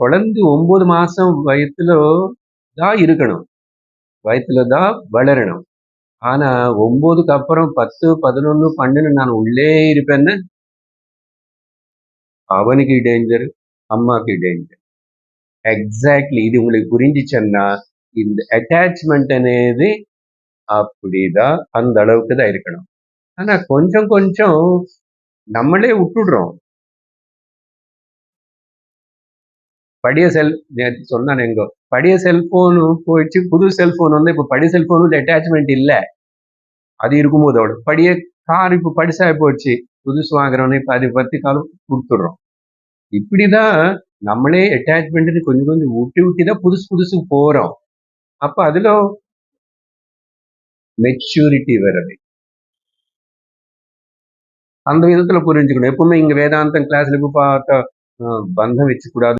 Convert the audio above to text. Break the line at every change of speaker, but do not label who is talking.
குழந்தை ஒன்பது மாசம் வயித்துல தான் இருக்கணும் வயித்துல தான் வளரணும் ஆனா ஒன்பதுக்கு அப்புறம் பத்து பதினொன்னு பன்னெண்டு நான் உள்ளே இருப்பேன்னு அவனுக்கு டேஞ்சர் அம்மாக்கு டேஞ்சர் எக்ஸாக்ட்லி இது உங்களுக்கு புரிஞ்சிச்சன்னா இந்த அட்டாச்மெண்ட் అనేది அப்படிதான் அந்த அளவுக்கு தான் இருக்கணும் ஆனா கொஞ்சம் கொஞ்சம் நம்மளே விட்டுடுறோம் பழைய செல் நேத்து எங்கோ. பழைய செல்போனும் போயிடுச்சு புது செல்போன் வந்து இப்போ பழைய செல்போனு அட்டாச்மெண்ட் இல்லை. அது இருக்கும்போதோட பழைய கார் இப்போ படிசா போச்சு. புதுசு வாங்குறவனே இப்போ அதை பத்தி காலம் கொடுத்துடுறோம். இப்படிதான் நம்மளே அட்டாச்மெண்ட்டு கொஞ்சம் கொஞ்சம் விட்டு விட்டு தான் புதுசு புதுசு போறோம். அப்ப அதுல மெச்சூரிட்டி வருது. அந்த விதத்துல புரிஞ்சுக்கணும். எப்பவுமே இங்க வேதாந்தம் கிளாஸ்ல போய் பார்த்தா பந்தம் வச்சுக்கூடாது.